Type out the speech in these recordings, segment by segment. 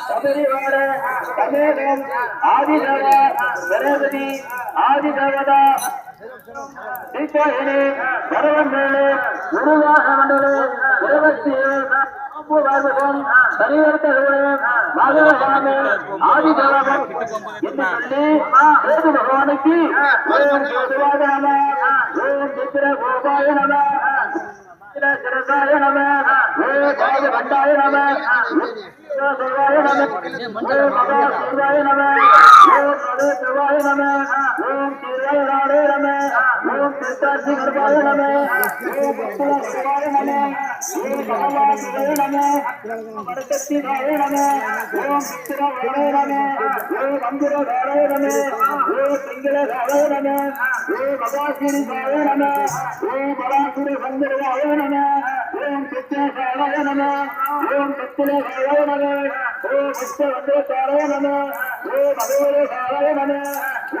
சபரிவாட சமேதம் ஆதிதவ கணபதி ஆதிதவதா தீபாவளி பரவந்தேழு உருவாக மண்டல இருபத்தி வாழ்வகம் பரிவர்த்தகோடு மகரசாமி ஆதிதவம் என்று சொல்லி பகவானுக்கு ஓம் நம ஓம் சித்திர கோபாய நம சிரசாய நம ஓம் நம சிவாய நம சிவாய நம ஓம் சிவாய நம ஓம் சிவாய நம ஓம் நம ஓம் சிவாய நம ஓம் பகவா சிவாய நம வாய நம ஓம் சித்திர வாய நம ஓம் வாய நம ஓம் சிங்கள வாய நம ஓம் வாய நம ஓம் சந்திர வாய நம ஓம் சித்திர நம ஓம் சித்திர நம ஓம் சித்திர நம ஓம் மகோர நம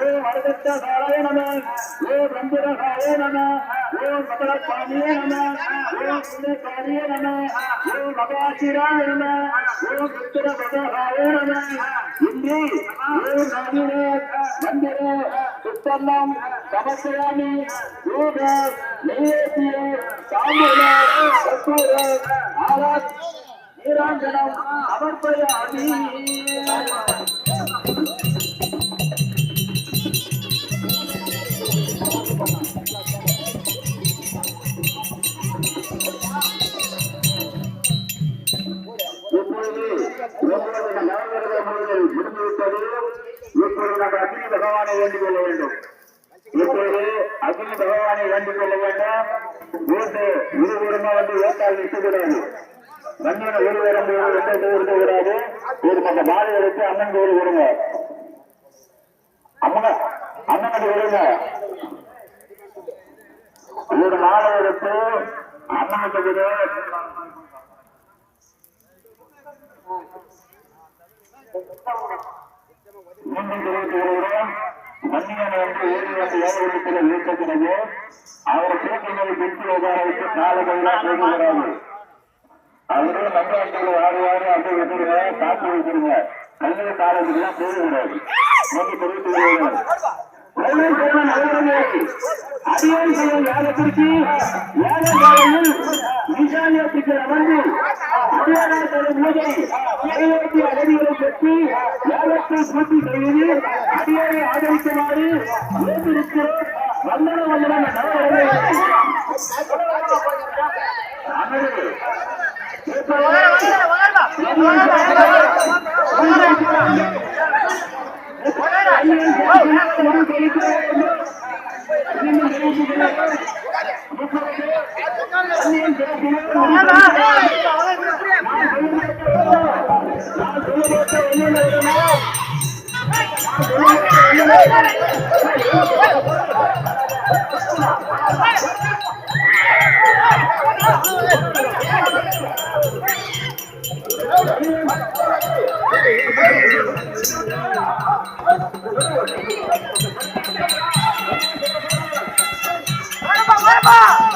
ஓம் அரகத்தாராய நம ஓம் மந்திர நம ஓம் மகர நம ஓம் புண்ணிய நம ஓம் மகாசிராய நம ஓம் சித்திர பதாய நம இன்றி ஓம் நாகிரே மந்திர சுத்தம் சமஸ்யாமி யோக நைவேத்திய தாம்பூல கற்பூர ஆராத் நீராஞ்சனம் அமர்ப்பயாமி இப்பொழுது பகவானை வேண்டிக் கொள்ள வேண்டும். இப்போது அக்னி பகவானை வேண்டிக் கொள்ள வேண்டும். ஓட்டு இருவருமா வந்து ஓட்டால் நிற்கக்கூடாது மண்ணின ஒரு வரம் போது எந்த இருக்கக்கூடாது ஒரு நம்ம மாலை எடுத்து அம்மன் கோவில் விடுங்க அம்மன் அம்மன் விடுங்க ஒரு மாலை எடுத்து அம்மனுக்கு விடு மீண்டும் தெரிவித்து வருகிறோம் ஏழு அவரை பிடித்து உட்கார வைத்து நாளைக்கெல்லாம் போகிறாரு அவரே மந்திரத்தில் வாரி வாரி அப்படியே விட்டுருங்க காத்து வைக்கிறீங்க கல்வி காலேஜுக்கெல்லாம் போகக்கூடாது நோக்கி தெரிவித்து வருகிறோம் அடியான் செய்யும் ಯಾವತ್ತೂ ಸ್ಮೃತಿ ಕೈಯಲ್ಲಿ ಅಡಿಯಲ್ಲಿ ಆಡಳಿತ ಮಾಡಿ ನೇತೃತ್ವರು ಒಂದರ ಒಂದರನ್ನ ಮುಖ್ಯಮಂತ್ರಿ Come on!